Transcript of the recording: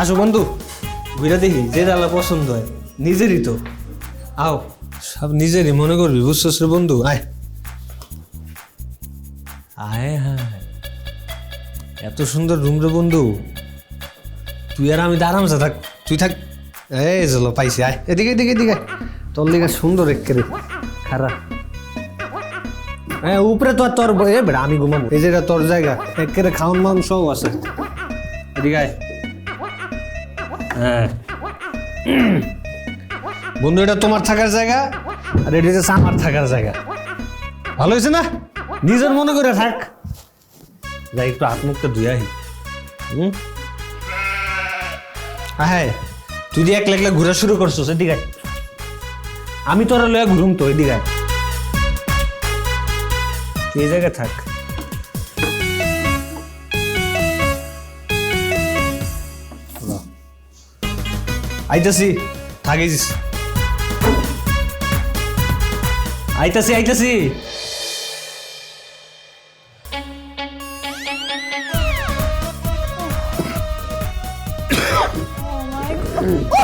আসো বন্ধু ঘুরে দেখি যে ডালা পছন্দ হয়। নিজেরই তো। আও। সব নিজেরই মনে করবি বুঝছস রে বন্ধু আয়। আয় হায় এত সুন্দর রুম রে বন্ধু। তুই আর আমি আরামসে থাক তুই থাক। এই চলো পাইছি আয়। এদিকে এদিকে এদিকে। তোর লিগা সুন্দর একেরে খারাপ হ্যাঁ উপরে তো আর তোর এ বেড়া আমি ঘুমাবো। এই যেটা তোর জায়গা একেরে খাওন মাউন সব আছে। এদিকে আয়। হ্যাঁ। বন্ধু, এটা তোমার থাকার জায়গা, আর এটা হচ্ছে আমার থাকার জায়গা। ভালো হয়েছে না? নিজের মনে করে থাক। যাই, একটু হাত ধুয়ে আহি। হুম? হ্যাঁ তুই দিয়ে একলা একলা ঘুরা শুরু করছ এদিকে। আমি তোরা লয়া ঘুরুম তো, এদিকে এই জায়গায় থাক? আইতাছি থাকিস। আইতাছি আইতাছি। ও